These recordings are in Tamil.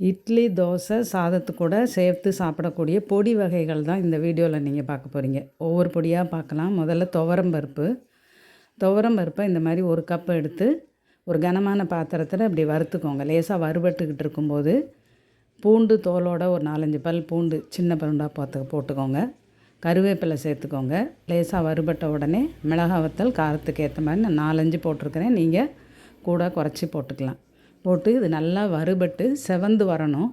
இட்லி தோசை சாதத்து கூட சேர்த்து சாப்பிடக்கூடிய பொடி வகைகள் தான் இந்த வீடியோவில் நீங்கள் பார்க்க போகிறீங்க ஒவ்வொரு பொடியாக பார்க்கலாம். முதல்ல துவரம் பருப்பு. துவரம் பருப்பை இந்த மாதிரி ஒரு கப் எடுத்து ஒரு கனமான பாத்திரத்தில் இப்படி வறுத்துக்கோங்க. லேசாக வறுபட்டுக்கிட்டு இருக்கும்போது பூண்டு தோலோட ஒரு நாலஞ்சு பல் பூண்டு சின்ன பருண்டாக பார்த்து போட்டுக்கோங்க. கருவேப்பிலை சேர்த்துக்கோங்க. லேசாக வறுபட்ட உடனே மிளகா வத்தல் காரத்துக்கு ஏற்ற மாதிரி நான் நாலஞ்சு போட்டிருக்கிறேன். நீங்கள் கூட குறைச்சி போட்டுக்கலாம். போட்டு இது நல்லா வறுபட்டு செவந்து வரணும்.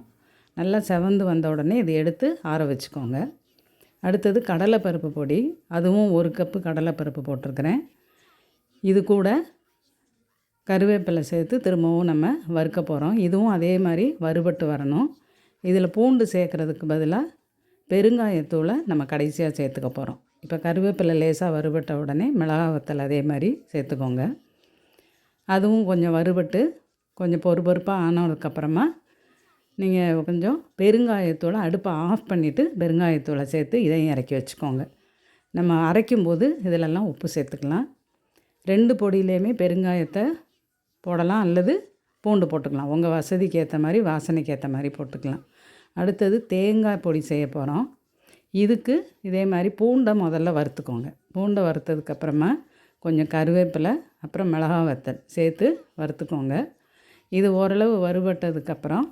நல்லா செவந்து வந்த உடனே இதை எடுத்து ஆற வச்சுக்கோங்க. அடுத்தது கடலைப்பருப்பு பொடி அதுவும் ஒரு கப்பு கடலைப்பருப்பு போட்டிருக்கிறேன். இது கூட கருவேப்பிலை சேர்த்து திரும்பவும் நம்ம வறுக்க போகிறோம் இதுவும் அதே மாதிரி வறுபட்டு வரணும். இதில் பூண்டு சேர்க்குறதுக்கு பதிலாக பெருங்காயத்தூளை நம்ம கடைசியாக சேர்த்துக்க போகிறோம் இப்போ கருவேப்பிலை லேசாக வறுபட்ட உடனே மிளகாவத்தல் அதே மாதிரி சேர்த்துக்கோங்க. அதுவும் கொஞ்சம் வறுபட்டு கொஞ்சம் பொறு பொறுப்பாக ஆனதுக்கப்புறமா நீங்கள் கொஞ்சம் பெருங்காயத்தூளை அடுப்பை ஆஃப் பண்ணிவிட்டு பெருங்காயத்தூளை சேர்த்து இதையும் இறக்கி வச்சுக்கோங்க. நம்ம அரைக்கும்போது இதிலெல்லாம் உப்பு சேர்த்துக்கலாம். ரெண்டு பொடியிலையுமே பெருங்காயத்தை போடலாம் அல்லது பூண்டு போட்டுக்கலாம். உங்கள் வசதிக்கு ஏற்ற மாதிரி வாசனைக்கு ஏற்ற மாதிரி போட்டுக்கலாம். அடுத்தது தேங்காய் பொடி செய்ய போகிறோம் இதுக்கு இதே மாதிரி பூண்டை முதல்ல வறுத்துக்கோங்க. பூண்டை வறுத்ததுக்கப்புறமா கொஞ்சம் கருவேப்பிலை அப்புறம் மிளகா வத்தல் சேர்த்து வறுத்துக்கோங்க. இது ஓரளவு வறுபட்டதுக்கப்புறம்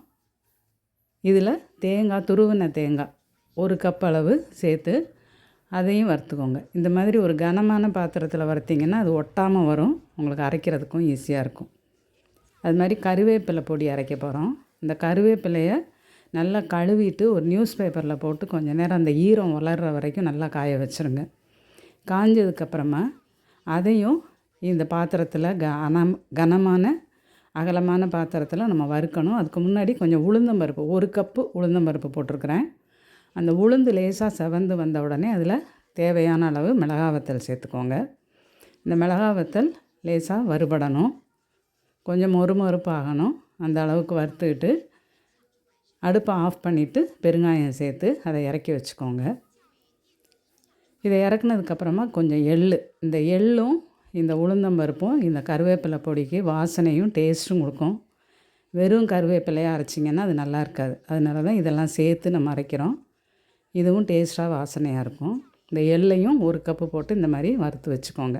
இதில் தேங்காய் துருவின தேங்காய் ஒரு கப் அளவு சேர்த்து அதையும் வறுத்துக்கோங்க. இந்த மாதிரி ஒரு கனமான பாத்திரத்தில் வறுத்திங்கன்னா அது ஒட்டாமல் வரும். உங்களுக்கு அரைக்கிறதுக்கும் ஈஸியாக இருக்கும். அது மாதிரி கருவேப்பிலை பொடி அரைக்க போகிறோம். இந்த கருவேப்பிலையை நல்லா கழுவிட்டு ஒரு நியூஸ் பேப்பரில் போட்டு கொஞ்சம் நேரம் அந்த ஈரம் வளர்கிற வரைக்கும் நல்லா காய வச்சுருங்க. காஞ்சதுக்கப்புறமா அதையும் இந்த பாத்திரத்தில் கனம் கனமான அகலமான பாத்திரத்தில் நம்ம வறுக்கணும். அதுக்கு முன்னாடி கொஞ்சம் உளுந்தம்பருப்பு ஒரு கப்பு உளுந்தம்பருப்பு போட்டிருக்கிறேன். அந்த உளுந்து லேசாக செவந்து வந்த உடனே அதில் தேவையான அளவு மிளகாவத்தல் சேர்த்துக்கோங்க. இந்த மிளகாவத்தல் லேசாக வறுபடணும். கொஞ்சம் மொறு மொறுப்பாகணும் அந்த அளவுக்கு வறுத்துக்கிட்டு அடுப்பை ஆஃப் பண்ணிவிட்டு பெருங்காயம் சேர்த்து அதை இறக்கி வச்சுக்கோங்க. இதை இறக்குனதுக்கப்புறமா கொஞ்சம் எள் இந்த எள்ளும் இந்த உளுந்தம்பருப்பும் இந்த கருவேப்பிலை பொடிக்கு வாசனையும் டேஸ்ட்டும் கொடுக்கும். வெறும் கருவேப்பிலையாக அரைச்சிங்கன்னா அது நல்லா இருக்காது. அதனால தான் இதெல்லாம் சேர்த்து நம்ம அரைக்கிறோம். இதுவும் டேஸ்ட்டாக வாசனையாக இருக்கும். இந்த எள்ளையும் ஒரு கப்பு போட்டு இந்த மாதிரி வறுத்து வச்சுக்கோங்க.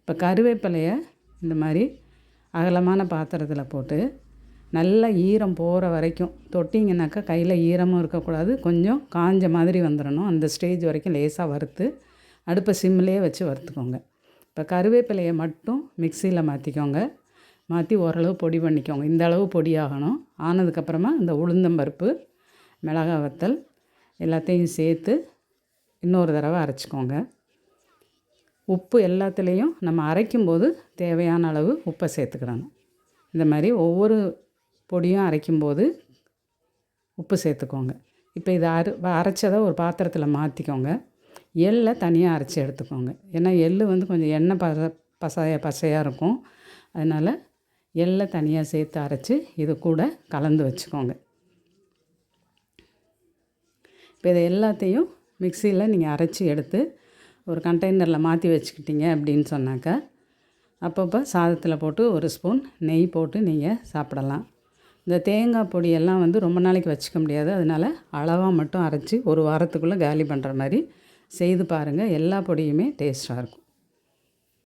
இப்போ கருவேப்பிலையை இந்த மாதிரி அகலமான பாத்திரத்தில் போட்டு நல்லா ஈரம் போகிற வரைக்கும் தொட்டிங்கனாக்கா கையில் ஈரமும் இருக்கக்கூடாது. கொஞ்சம் காஞ்ச மாதிரி வந்துடணும். அந்த ஸ்டேஜ் வரைக்கும் லேசாக வறுத்து அடுப்பை சிம்லேயே வச்சு வறுத்துக்கோங்க. இப்போ கருவேப்பிலையை மட்டும் மிக்சியில் மாற்றிக்கோங்க. மாற்றி ஓரளவு பொடி பண்ணிக்கோங்க. இந்த அளவு பொடி ஆகணும். ஆனதுக்கப்புறமா இந்த உளுந்தம்பருப்பு மிளகா வத்தல் எல்லாத்தையும் சேர்த்து இன்னொரு தடவை அரைச்சிக்கோங்க. உப்பு எல்லாத்துலேயும் நம்ம அரைக்கும்போது தேவையான அளவு உப்பை சேர்த்துக்கிடணும். இந்த மாதிரி ஒவ்வொரு பொடியும் அரைக்கும்போது உப்பு சேர்த்துக்கோங்க. இப்போ இதை அரை அரைச்சதை ஒரு பாத்திரத்தில் மாற்றிக்கோங்க. எள்ளை தனியாக அரைச்சி எடுத்துக்கோங்க. ஏன்னா எள் வந்து கொஞ்சம் எண்ணெய் பச பசைய பசையாக இருக்கும். அதனால் எள்ளை தனியாக சேர்த்து அரைச்சி இது கூட கலந்து வச்சுக்கோங்க. இப்போ இதை எல்லாத்தையும் மிக்சியில் நீங்கள் அரைச்சி எடுத்து ஒரு கண்டெய்னரில் மாற்றி வச்சுக்கிட்டீங்க அப்படின்னு சொன்னாக்கா அப்பப்போ சாதத்தில் போட்டு ஒரு ஸ்பூன் நெய் போட்டு நீங்கள் சாப்பிடலாம். இந்த தேங்காய் பொடியெல்லாம் வந்து ரொம்ப நாளைக்கு வச்சுக்க முடியாது. அதனால் அளவாக மட்டும் அரைச்சி ஒரு வாரத்துக்குள்ளே காலி பண்ணுற மாதிரி செய்து பாருங்கள் எல்லா பொடியுமே டேஸ்ட்டாக இருக்கும்.